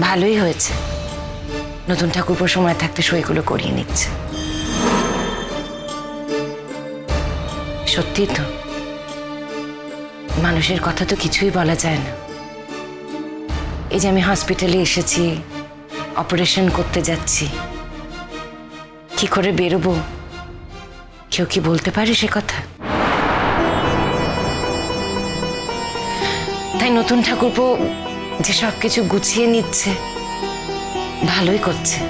ভালোই হয়েছে। নতুন ঠাকুরপো সময় থাকতে সইগুলো করিয়ে নিচ্ছে। সত্যি তো, মানুষের কথা তো কিছুই বলা যায় না। এই যে আমি হসপিটালে এসেছি, অপারেশন করতে যাচ্ছি, কি করে বেরোবো? কেউ কি বলতে পারে সে কথা? তাই নতুন ঠাকুরপো যে সব কিছু গুছিয়ে নিচ্ছে ভালোই করছে।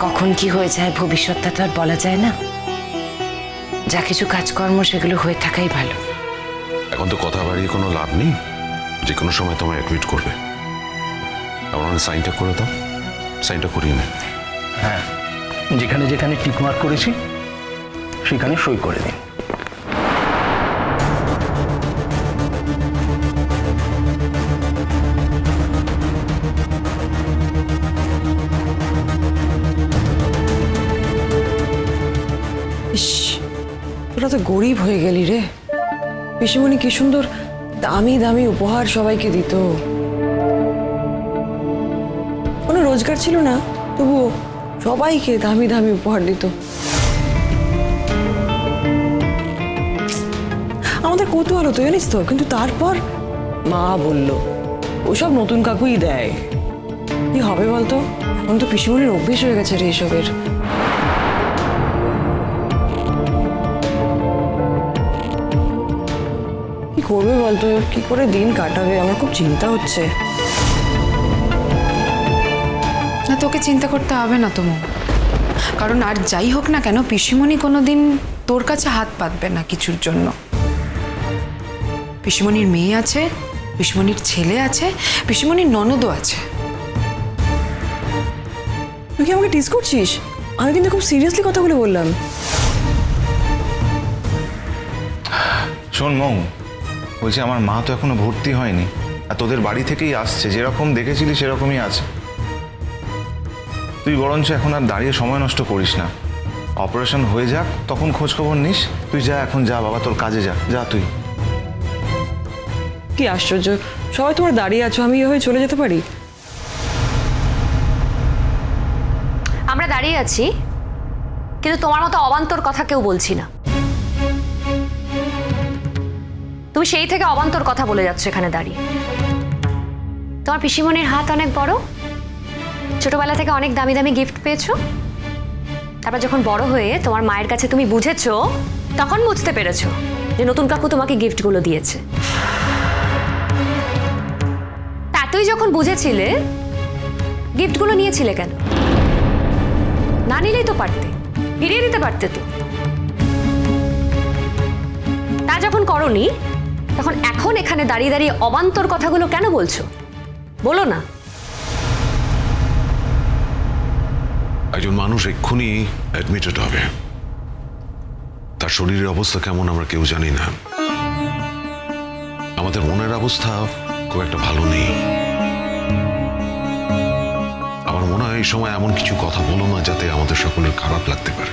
কখন কি হয়ে যায় ভবিষ্যৎটা তো আর বলা যায় না। যা কিছু কাজকর্ম সেগুলো হয়ে থাকাই ভালো। এখন তো কথা বাড়িয়ে কোনো লাভ নেই। যে কোনো সময় তোমায় অ্যাডমিট করবে। আমার সাইনটা করে দাও। সাইনটা করিয়ে নে। হ্যাঁ যেখানে যেখানে টিকমার্ক করেছি সেখানে সই করে দিন। ইস, তোরা তো গরিব হয়ে গেলি রে। পিসিমণি কি সুন্দর দামি দামি উপহার সবাইকে দিত। কোনো রোজগার ছিল না, তবুও সবাইকে দামি দামি উপহার দিত। আমাদের কৌতূহল হতো, জানিস তো, কিন্তু তারপর মা বলল, ওসব নতুন কাকুই দেয়। কি হবে বলতো? এখন তো পিসিমণির অভ্যেস হয়ে গেছে রে এসবের। কি করবে বলতো? কি করে দিন কাটাবে? আমার খুব চিন্তা হচ্ছে। না তোকে চিন্তা করতে হবে না তো কারণ আর যাই হোক না কেন পিসিমণি কোনো দিন তোর কাছে হাত পাতবে না কিছুর জন্য। পিসিমণির মেয়ে আছে পিসিমণির ছেলে আছে পিসিমণির ননদও আছে। তুই কি আমাকে টিস করছিস? আমি কিন্তু খুব সিরিয়াসলি কথাগুলো বললাম। শোন মৌ বলছি আমার মা তো এখনও ভর্তি হয়নি আর তোদের বাড়ি থেকেই আসছে যেরকম দেখেছিলি সেরকমই আছে। তুই বরঞ্চ এখন আর দাঁড়িয়ে সময় নষ্ট করিস না। অপারেশন হয়ে যাক তখন খোঁজ খবর নিস তুই যা এখন যা বাবা তোর কাজে যা যা তুই। কি আশ্চর্য সবাই তোমার দাঁড়িয়ে আছো আমি এভাবে চলে যেতে পারি? আমরা দাঁড়িয়ে আছি কিন্তু তোমার মতো অবান্তর কথা কেউ বলছি না। তুমি সেই থেকে অবান্তর কথা বলে যাচ্ছ এখানে দাঁড়িয়ে। তোমার পিসিমণির হাত অনেক বড়। ছোটবেলা থেকে অনেক দামি দামি গিফট পেয়েছ। তারপর যখন বড় হয়ে তোমার মায়ের কাছে তুমি বুঝেছ, তখন বুঝতে পেরেছ যে নতুন কাকু তোমাকে গিফটগুলো দিয়েছে। তা তুই যখন বুঝেছিলে গিফটগুলো নিয়েছিলে কেন? না নিলেই তো পারতে, ফিরিয়ে দিতে পারতে তো। তা যখন করনি তখন এখন এখানে দাঁড়িয়ে দাঁড়িয়ে অবান্তর কথাগুলো কেন বলছো? বলো না। একজন মানুষ এক্ষুনি অ্যাডমিটেড হবে। তার শরীরের অবস্থা কেমন আমরা কেউ জানি না। আমাদের মনের অবস্থা খুব একটা ভালো নেই। আমার মনে হয় এই সময় এমন কিছু কথা বলো না যাতে আমাদের সকলের খারাপ লাগতে পারে।